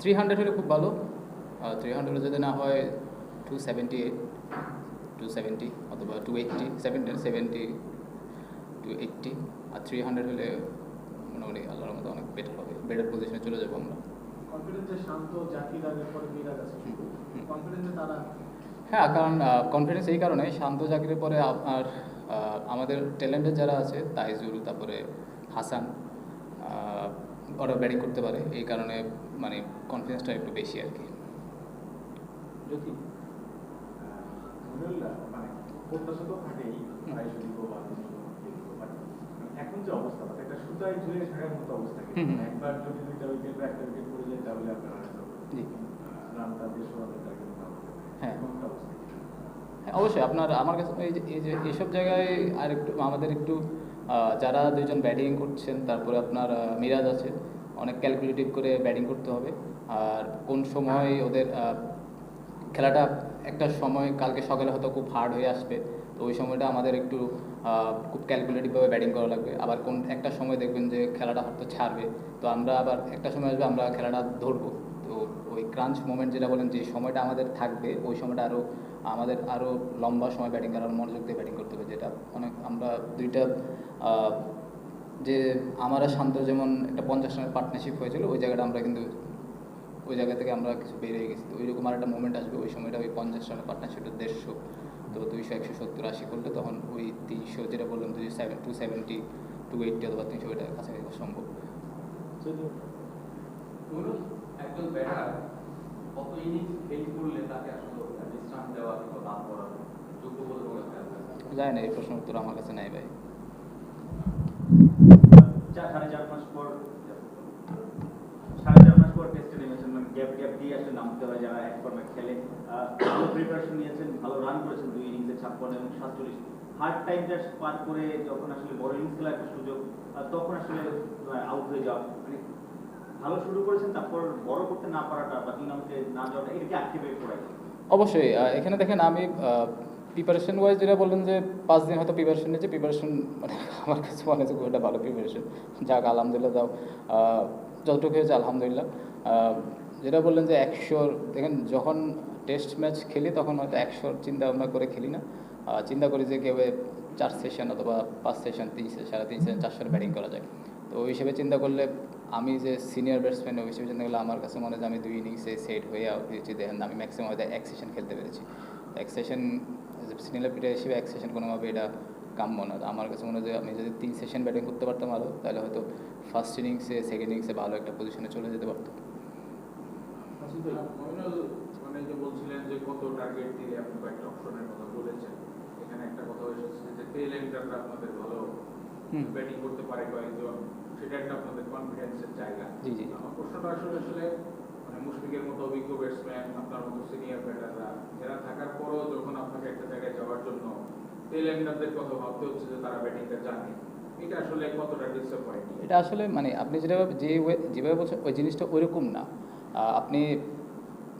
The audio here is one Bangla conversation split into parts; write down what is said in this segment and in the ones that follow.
থ্রি হান্ড্রেড হলে খুব ভালো। আর থ্রি হান্ড্রেড যদি না হয় two seventy eight two seventy অথবা two eighty seventy seventy two eighty আর থ্রি হান্ড্রেড হলে মোটামুটি আল্লাহর মতো অনেক বেটার হবে। বেটার পজিশনে চলে যাব আমরা। হ্যাঁ কারণ কনফিডেন্স এই কারণে শান্ত চাকরির পরে আপনার আমাদের ট্যালেন্টেড যারা আছে তাইজুল তারপরে হাসান ওরা ব্যাটিং করতে পারে এই কারণে মানে কনফিডেন্সটা একটু বেশি আর কি যদি মনিরুল্লাহ প্রত্যাশা তো থাকেই প্রায়শই দিব বা কিছু দিব, but এখন যে অবস্থা একটা সুতায় ঝুলে থাকার মতো অবস্থা কিন্তু হুম হুম। একবার যদি দুইটা উইকেট বা একটা উইকেট পড়ে যায় তাহলে আপনার রানটা দেড়শো রানের টার্গেট না হতে পারে। হ্যাঁ। হ্যাঁ অবশ্যই আপনার আমার কাছে এই যে এই যে এইসব জায়গায় আর একটু আমাদের একটু যারা দুজন ব্যাটিং করছেন, তারপরে আপনার মিরাজ আছে, অনেক ক্যালকুলেটিভ করে ব্যাটিং করতে হবে। আর কোন সময় ওদের খেলাটা একটা সময়, কালকে সকালে হয়তো খুব হার্ড হয়ে আসবে, তো ওই সময়টা আমাদের একটু খুব ক্যালকুলেটিভভাবে ব্যাটিং করা লাগবে। আবার কোন, একটা সময় দেখবেন যে খেলাটা হয়তো ছাড়বে, তো আমরা আবার একটা সময় আসবে, আমরা খেলাটা ধরবো। তো ওই ক্রাঞ্চ মোমেন্ট যেটা বলেন, যে সময়টা আমাদের থাকবে, ওই সময়টা আরও আমাদের আরও লম্বা সময় ব্যাটিং করার মনোযোগ দিয়ে ব্যাটিং করতে হবে, যেটা অনেক আমরা দুইটা যে আমার শান্ত যেমন একটা পঞ্চাশ রানের পার্টনারশিপ হয়েছিল, ওই জায়গাটা আমরা কিন্তু, ওই জায়গা থেকে আমরা কিছু বেরিয়ে গেছি। তো ওইরকম আর একটা মোমেন্ট আসবে, ওই সময়টা ওই পঞ্চাশ রানের পার্টনারশিপটা দেড়শো, তো দুইশো, একশো, সত্তর, আশি করলে তখন ওই তিনশো যেটা বললাম দুই seven two seventy two eighty অথবা তিনশো ওইটার কাছাকাছি সম্ভব। একজন ব্যাটার কত ইনিংস ফেল করলে তাকে যায় না এই প্রশ্ন উত্তর আমার কাছে নাই ভাই। মানে গ্যাপ গ্যাপ দিয়ে আসলে নামতে যারা এক ফর্মে খেলে। আহ, ভালো প্রিপারেশন নিয়েছেন ভালো রান করেছেন দুই ইনিংসে ছাপ্পান্ন এবং সাতচল্লিশ। হার্ড টাইমটা পার করে যখন আসলে বড় ইনিংস খেলার একটা সুযোগ তখন আসলে আউট হয়ে যাওয়া। মানে ভালো শুরু করেছেন তারপর বড় করতে না পারাটা বা তিন না যাওয়াটা এটা কি আক্ষেপে পড়ায় অবশ্যই এখানে দেখেন আমি প্রিপারেশন ওয়াইজ যেটা বললেন যে পাঁচ দিন হয়তো প্রিপারেশন নিয়েছে প্রিপারেশন মানে আমার কাছে মনে হচ্ছে খুব একটা ভালো প্রিপারেশন যাক, আলহামদুলিল্লাহ দাও। যতটুকু হয়েছে আলহামদুলিল্লাহ। যেটা বললেন যে একশোর, দেখেন যখন টেস্ট ম্যাচ খেলি তখন হয়তো একশোর চিন্তা ভাবনা করে খেলি না। চিন্তা করি যে কেউ চার সেশন অথবা পাঁচ সেশন তিন সাড়ে তিন সেশন চারশোর ব্যাটিং করা যায়। তো ওই হিসেবে চিন্তা করলে আমি যে সিনিয়র ব্যাটসম্যান হিসেবে চিন্তা করলে আমার কাছে মনে হয় আমি দুই ইনিংসে সেট হয়ে আউট হয়েছি। দেখেন, আমি ম্যাক্সিমাম হয়তো এক সেশন খেলতে পেরেছি। এক সেশন সিনিয়র প্লেয়ার হিসেবে এক সেশন কোনোভাবে এটা কাম্য না। আমার কাছে মনে হয় আমি যদি তিন সেশন ব্যাটিং করতে পারতাম আরও তাহলে হয়তো ফার্স্ট ইনিংসে সেকেন্ড ইনিংসে ভালো একটা পজিশনে চলে যেতে মমিনুল মানে যে বলছিলেন যে কত টার্গেট দিয়ে আপনি কয়েকটা অপশনের কথা বলেছেন, এখানে একটা কথা এসেছে যে আপনাদের ভালো। ব্যাটিং করতে পারে কয়েকজন সেটা একটা আপনাদের কনফিডেন্সের জায়গা। জি, জি। আমার প্রশ্নটা আসলে আসলে মানে মুশফিকের মতো অভিজ্ঞ ব্যাটসম্যান আপনার মতো সিনিয়র ব্যাটাররা এরা থাকার পরও যখন আপনাকে একটা জায়গায় যাওয়ার জন্য টেল এন্ডারদের কথা ভাবতে হচ্ছে যে তারা ব্যাটিংটা জানে এটা আসলে কতটা ডিসঅ্যাপয়েন্টিং এটা আসলে মানে আপনি যেটা যে যেভাবে বলছেন ওই জিনিসটা ওইরকম না। আপনি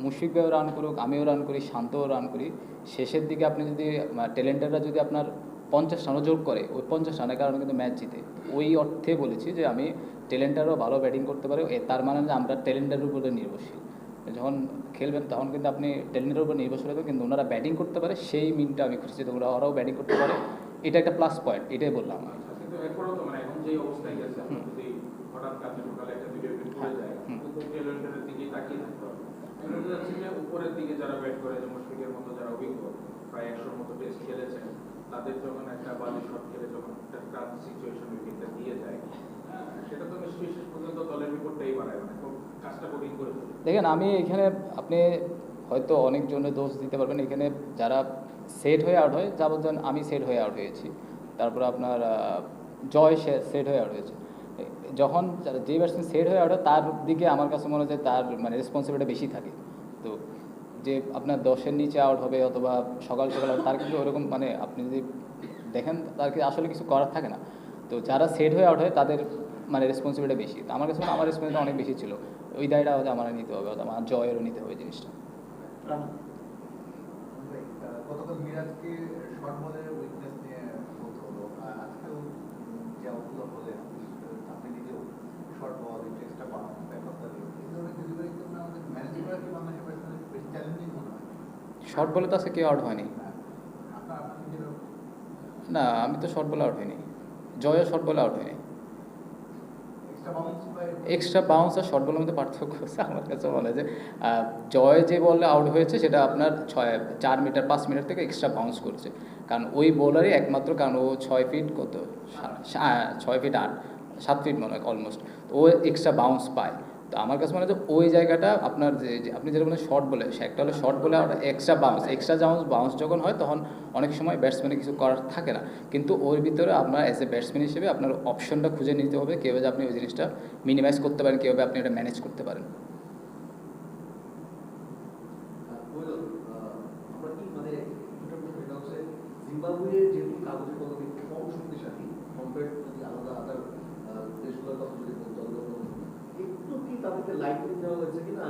মুশফিক ভাইও রান করুক আমিও রান করি শান্তও রান করি শেষের দিকে আপনি যদি ট্যালেন্টাররা যদি আপনার পঞ্চাশ রানও যোগ করে ওই পঞ্চাশ রানের কারণে কিন্তু ম্যাচ জিতে। ওই অর্থে বলেছি যে আমি ট্যালেন্টারও ভালো ব্যাটিং করতে পারে তার মানে যে আমরা ট্যালেন্টারের উপরে নির্ভরশীল। যখন খেলবেন তখন কিন্তু আপনি ট্যালেন্টের উপর নির্ভরশীল হবে কিন্তু ওনারা ব্যাটিং করতে পারে সেই মিনটা আমি খুঁজছি তো ওরা ওরাও ব্যাটিং করতে পারে। এটা একটা প্লাস পয়েন্ট এটাই বললাম আচ্ছা, মানে এখন যে অবস্থায় গেছে আপনার হুম। যদি হঠাৎ কাছে সকালে একটা ভিডিও ক্লিপ করে যায় হুম। কিন্তু টেলেন্টের দিকে তাকিয়ে থাকতে হবে। আমি বলতে চাচ্ছি যে উপরের দিকে যারা ব্যাট করে মুশফিকের মতো যারা প্রায় একশোর মতো টেস্ট খেলেছেন তাদের যখন একটা বাজে শট খেলে যখন একটা ক্রান্তি সিচুয়েশন উইকেটটা দিয়ে যায়, সেটা তো নিশ্চয়ই শেষ পর্যন্ত দলের বিপদটাই বাড়ায় মানে কাজটা কঠিন করে দেখেন, আমি এখানে আপনি হয়তো অনেকজনের দোষ দিতে পারবেন, এখানে যারা সেট হয়ে আউট হয় যাবত যেন আমি সেট হয়ে আউট হয়েছি। তারপর আপনার জয় সেট হয়ে আউট হয়েছে। যখন যে ব্যাটসম্যান সেট হয়ে আউট হয়, তার দিকে আমার কাছে মনে হয় তার মানে রেসপন্সিবিলিটি বেশি থাকে। যে আপনার দশের নিচে আউট হবে অথবা সকাল সকাল তার কিন্তু ওরকম মানে আপনি যদি দেখেন, তার কিন্তু আসলে কিছু করার থাকে না। তো যারা সেট হয়ে আউট হয়, তাদের মানে রেসপন্সিবিলিটি বেশি। আমার কাছে আমার রেসপন্সিবিলিটি অনেক বেশি ছিল। ওই দায়টা হয়তো আমার নিতে হবে, অথবা আমার জয়েরও নিতে হবে জিনিসটা। গতকাল মিরাজকে উইকনেস নিয়ে বলতে হলো আর আজকেও যে আউটগুলো বলে আপনি নিজেও শর্ট বল একটু এক্সট্রা পাওয়া ব্যাকআপ এই ধরনের ডেলিভারি জন্য আমাদের শর্ট বলে তো আজকে কেউ আউট হয়নি। না আমি তো শর্ট বলে আউট হয়নি জয়ও শর্ট বলে আউট হয়নি এক্সট্রা বাউন্স আর শর্ট বলের মধ্যে পার্থক্য আছে আমার কাছে বলে যে জয় যে বলে আউট হয়েছে সেটা আপনার ছয় চার মিটার পাঁচ মিটার থেকে এক্সট্রা বাউন্স করছে। কারণ ওই বোলারই একমাত্র কারণ ও ছয় ফিট কত? ছয় ফিট আট সাত ফিট মনে হয় অলমোস্ট ও এক্সট্রা বাউন্স পায়। তো আমার কাছে মনে হয় ওই জায়গাটা আপনার যে আপনি যেটা বলেন শর্ট বলে একটা হলো শর্ট বলে আর extra bounce extra bounce bounce যখন হয় তখন অনেক সময় ব্যাটসম্যানে কিছু করার থাকে না। কিন্তু ওর ভিতরে আপনার অ্যাজ এ ব্যাটসম্যান হিসেবে আপনার অপশনটা খুঁজে নিতে হবে কীভাবে আপনি ওই জিনিসটা মিনিমাইজ করতে পারেন কীভাবে আপনি এটা ম্যানেজ করতে পারেন বলুন, আহ, আমরা কি মানে দুটো প্রশ্ন এটা হচ্ছে জিম্বাবুয়ে যেহেতু কাগজে কলমে একটু কম শক্তিশালী কম্পেয়ার যদি আলাদা আদার দেশগুলোর কথা যদি বলতে হবে তখন একটু কি লাইটিং দেওয়া হয়েছে কিনা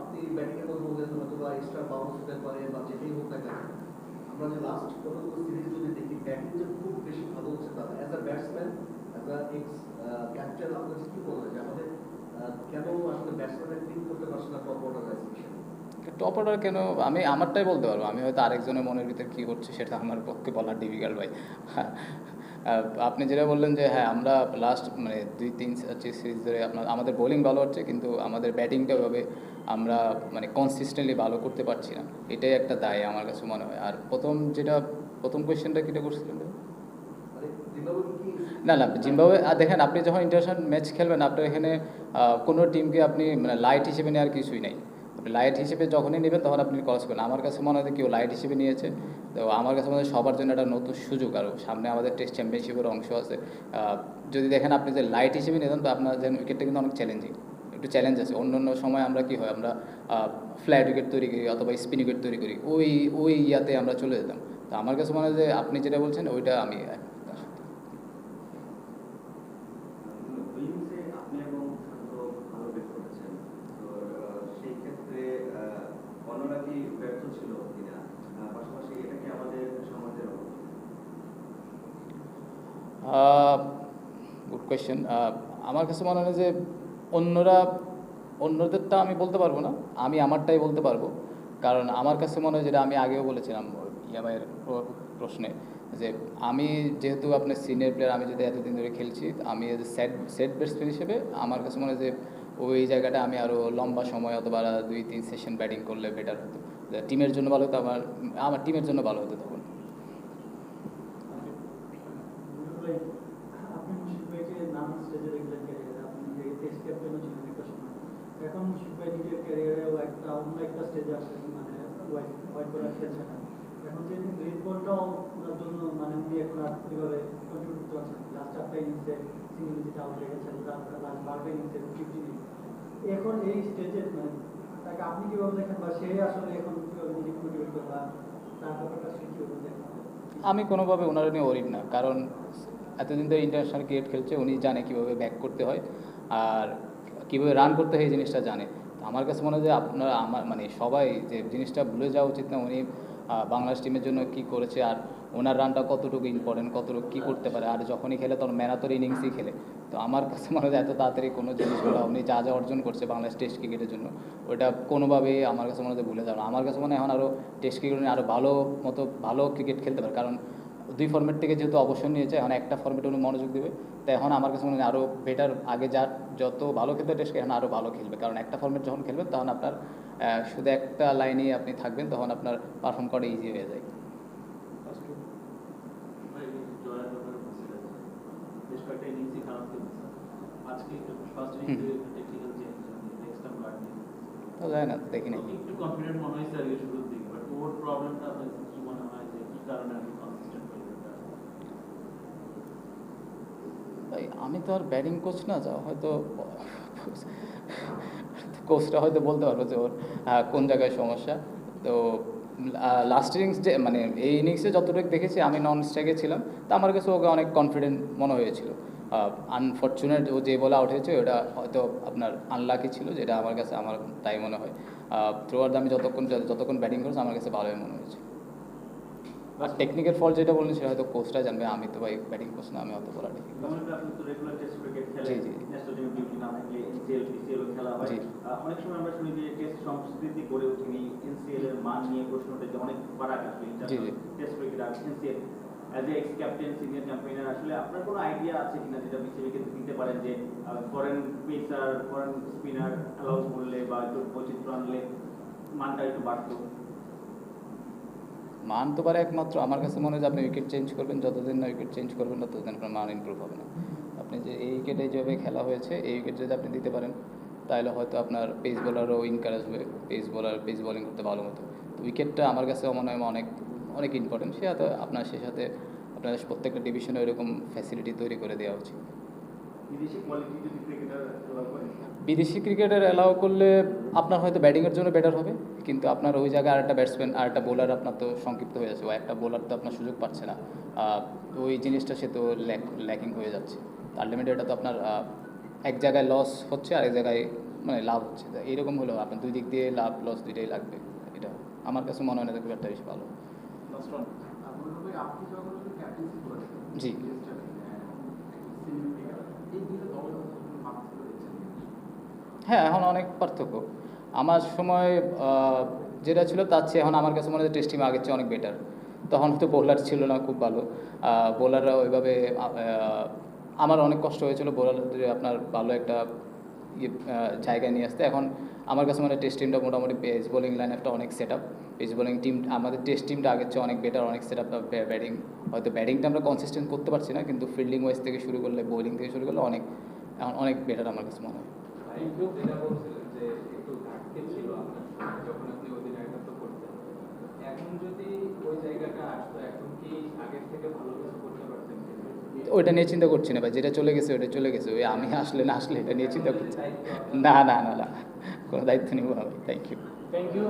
আপনি ব্যাটিং এর কথা বললেন হয়তো বা এক্সট্রা বাউন্স হতে পারে বা যেটাই হোক না কেন। আমরা যে লাস্ট কতগুলো সিরিজ যদি দেখি ব্যাটিং যে খুব বেশি ভালো হচ্ছে তারা as a batsman as a ex captain আপনার কি বলবেন যে আমাদের কেন আসলে ব্যাটসম্যানের ক্লিন করতে পারছে না টপ অর্ডার টপ অর্ডার কেন? আমি আমারটাই বলতে পারব। আমি হয়তো আরেকজনের মনের ভিতরে কী করছে সেটা আমার পক্ষে বলা ডিফিকাল্ট ভাই। হ্যাঁ, আপনি যেটা বললেন যে হ্যাঁ আমরা লাস্ট মানে দুই তিন সিরিজ ধরে আপনার আমাদের বোলিং ভালো হচ্ছে কিন্তু আমাদের ব্যাটিংটা ওইভাবে আমরা মানে কনসিস্টেন্টলি ভালো করতে পারছি না। এটাই একটা দায় আমার কাছে মনে হয়। আর প্রথম যেটা প্রথম কোয়েশ্চেনটা কিটা করছিলেন না না জিম্বাবুয়ে আর দেখেন আপনি যখন ইন্টারন্যাশনাল ম্যাচ খেলবেন আপনার এখানে কোনো টিমকে আপনি মানে লাইট হিসেবে নেওয়ার কিছুই নেই। লাইট হিসেবে যখনই নেবেন তখন আপনি ক্রস করেন আমার কাছে মনে হয় যে কেউ লাইট হিসেবে নিয়েছে। তো আমার কাছে মনে হয় সবার জন্য একটা নতুন সুযোগ। আরও সামনে আমাদের টেস্ট চ্যাম্পিয়নশিপের অংশ আছে। যদি দেখেন আপনি যে লাইট হিসেবে নিতেন তো আপনার যেন উইকেটটা কিন্তু অনেক চ্যালেঞ্জিং একটু চ্যালেঞ্জ আছে। অন্য অন্য সময় আমরা কি হয়, আমরা ফ্ল্যাট উইকেট তৈরি করি অথবা স্পিন উইকেট তৈরি করি। ওই ওই ইয়াতে আমরা চলে যেতাম। তো আমার কাছে মনে হয় যে আপনি যেটা বলছেন, ওইটা আমি একমত তার সাথে। উইংসে আপনি এবং শান্ত ভালো বেট করেছেন তো আহ, সেই ক্ষেত্রে আহ, অন্যরা কি ব্যর্থ ছিল কিনা আহ, পাশাপাশি এটা কি আমাদের সমাজের অবস্থা গুড কোয়েশ্চেন আমার কাছে মনে হয় যে অন্যরা, অন্যদেরটা আমি বলতে পারব না, আমি আমারটাই বলতে পারব। কারণ আমার কাছে মনে হয় যেটা আমি আগেও বলেছিলাম ইয়ামাইয়ের প্রশ্নে, যে আমি যেহেতু আপনার সিনিয়র প্লেয়ার আমি যদি এতদিন ধরে খেলছি, আমি এজ সেট সেট ব্যাটসম্যান হিসেবে আমার কাছে মনে হয় যে ওই জায়গাটা আমি আরও লম্বা সময় অথবা দুই, তিন সেশন ব্যাটিং করলে বেটার হতো। টিমের জন্য ভালো হতো, আমার আমার টিমের জন্য ভালো হতো তখন ভাই, আপনি মুশিক ভাইকে নানান এখন এই স্টেজে মানে তাকে আপনি কীভাবে দেখেন বা সে আসলে এখন কীভাবে আমি কোনোভাবে ওনার নিয়ে ওরিড না, কারণ এতদিন ধরে ইন্টারন্যাশনাল ক্রিকেট খেলছে, উনি জানে কীভাবে ব্যাক করতে হয় আর কীভাবে রান করতে হয় এই জিনিসটা জানে। আমার কাছে মনে হয় যে আপনার, আমার মানে সবাই যে জিনিসটা ভুলে যাওয়া উচিত না, উনি বাংলাদেশ টিমের জন্য কি করেছে আর ওনার রানটা কতটুকু ইম্পর্টেন্ট কতটুকু কী করতে পারে আর যখনই খেলে তখন ম্যানাতর ইনিংসই খেলে। তো আমার কাছে মনে হয় এত তাড়াতাড়ি কোনো জিনিস জিনিসগুলো উনি যা যা অর্জন করছে বাংলাদেশ টেস্ট ক্রিকেটের জন্য, ওটা কোনোভাবেই আমার কাছে মনে হয় ভুলে যাবে। আমার কাছে মনে হয় এখন আরও টেস্ট ক্রিকেট আরও ভালো মতো, ভালো ক্রিকেট খেলতে পারে। কারণ দুই ফর্মেট থেকে যেহেতু অবসর নিয়েছে এখন একটা ফর্মেটে উনি মনোযোগ দেবে। তো এখন আমার কাছে মনে হয় আরও বেটার আগে যার যত ভালো খেলতে টেস্ট এখন আরও ভালো খেলবে। কারণ একটা ফর্মেট যখন খেলবেন তখন আপনার শুধু একটা লাইনেই আপনি থাকবেন তখন আপনার পারফর্ম করা ইজি হয়ে যায়। যায় না দেখি নাই একটু কনফিডেন্ট মনে হয়েছে আর শুরুর দিকে। বাট ওর প্রবলেমটা আপনার কি মনে হয় যে কি কারণে আপনি কনসিস্টেন্ট হয়ে ভাই আমি তো আর ব্যাটিং কোচ না, যা হয়তো কোচটা হয়তো বলতে পারব যে ওর কোন জায়গায় সমস্যা। তো লাস্ট ইনিংস যে মানে এই ইনিংসে যতটুকু দেখেছি, আমি নন স্ট্রাইকে ছিলাম। তা আমার কাছে ওকে অনেক কনফিডেন্ট মনে হয়েছিল। আনফর্চুনেট ও যে বলে আউট হয়েছে ওটা হয়তো আপনার আনলাকি ছিল, যেটা আমার কাছে, আমার তাই মনে হয়। থ্রু আউট আমি যতক্ষণ যতক্ষণ ব্যাটিং করেছি, আমার কাছে ভালোই মনে হয়েছে। আর টেকনিকের ফল যেটা বললেন সেটা হয়তো কোচটা জানবে আমি তো ভাই ব্যাটিং কোচ না আমি অত বলা খেলেন জি, জি। ন্যাশনাল টিমে ডিউটি না থাকলে এনসিএল পিসিএল খেলা জি। অনেক সময় আমরা শুনি যে টেস্ট সংস্কৃতি গড়ে ওঠেনি এনসিএল এর মান নিয়ে প্রশ্ন যে অনেক ফারাক জি, জি। Test cricket R NCL as a ex captain senior campaigner আসলে আপনার কোনো আইডিয়া আছে কিনা যেটা বিসিবিকে দিতে পারেন যে foreign pacer foreign spinner allow করলে বা একটু বৈচিত্র্য আনলে মানটা একটু বাড়তো মান তো পারে একমাত্র। আমার কাছে মনে হয় যে আপনি উইকেট চেঞ্জ করবেন, যতদিন না উইকেট চেঞ্জ করবেন, ততদিন আপনার মান ইমপ্রুভ হবে না। আপনি যে এই উইকেটে যেভাবে খেলা হয়েছে, এই উইকেট যদি আপনি দিতে পারেন, তাহলে হয়তো আপনার পেস বোলারও ইনকারেজ হবে পেস বোলার পেস বোলিং করতে ভালো মতো তো উইকেটটা আমার কাছে মনে হয় অনেক অনেক ইম্পর্টেন্ট সে হয়তো আপনার সে সাথে আপনার প্রত্যেকটা ডিভিশনে এরকম ফ্যাসিলিটি তৈরি করে দেওয়া উচিত। বিদেশি ক্রিকেটার অ্যালাউ করলে আপনার হয়তো ব্যাটিংয়ের জন্য বেটার হবে কিন্তু আপনার ওই জায়গায় আরেকটা ব্যাটসম্যান আর একটা বোলার আপনার তো সংক্ষিপ্ত হয়ে যাচ্ছে ও একটা বোলার তো আপনার সুযোগ পাচ্ছে না। ওই জিনিসটা সে তো ল্যাকিং হয়ে যাচ্ছে। আলটিমেটলি এটা তো আপনার এক জায়গায় লস হচ্ছে আর এক জায়গায় মানে লাভ হচ্ছে। তা এইরকম হলেও আপনার দুই দিক দিয়ে লাভ লস দুইটাই লাগবে। এটা আমার কাছে মনে হয় না খুব একটা বেশি ভালো। জি। এই দুটো দলের পার্থক্য দেখছেন হ্যাঁ এখন অনেক পার্থক্য। আমার সময় যেটা ছিল তার চেয়ে এখন আমার কাছে মনে হয় টেস্ট টিম আগের চেয়ে অনেক বেটার তখন তো বোলার ছিল না, খুব ভালো। বোলাররা ওইভাবে আমার অনেক কষ্ট হয়েছিল বোলারদের আপনার ভালো একটা ইয়ে জায়গায় নিয়ে আসতে। এখন আমার কাছে মনে টেস্ট টিমটা মোটামুটি পেস বোলিং লাইন একটা অনেক set up pace bowling team আমাদের টেস্ট টিমটা আগের চেয়ে অনেক বেটার অনেক সেট আপ ব্যাটিং হয়তো ব্যাটিংটা আমরা কনসিস্টেন্ট করতে পারছি না, কিন্তু ফিল্ডিং ওয়াইজ থেকে শুরু করলে বোলিং থেকে শুরু করলে অনেক, এখন অনেক বেটার আমার কাছে মনে হয়। কিন্তু যেটা বলছিলেন যে একটু ঘাটতি ছিল আপনার যখন আপনি অধিনায়কত্ব করতেন। এখন যদি ওই জায়গাটা আসতো এখন কি আগের থেকে ভালো কিছু করতে পারতেন ওইটা নিয়ে চিন্তা করছি না ভাই যেটা চলে গেছে ওটা চলে গেছে। ওই আমি আসলে না আসলে এটা নিয়ে চিন্তা করছি। না না না না কোনো দায়িত্ব নিব না ভাই থ্যাংক ইউ থ্যাংক ইউ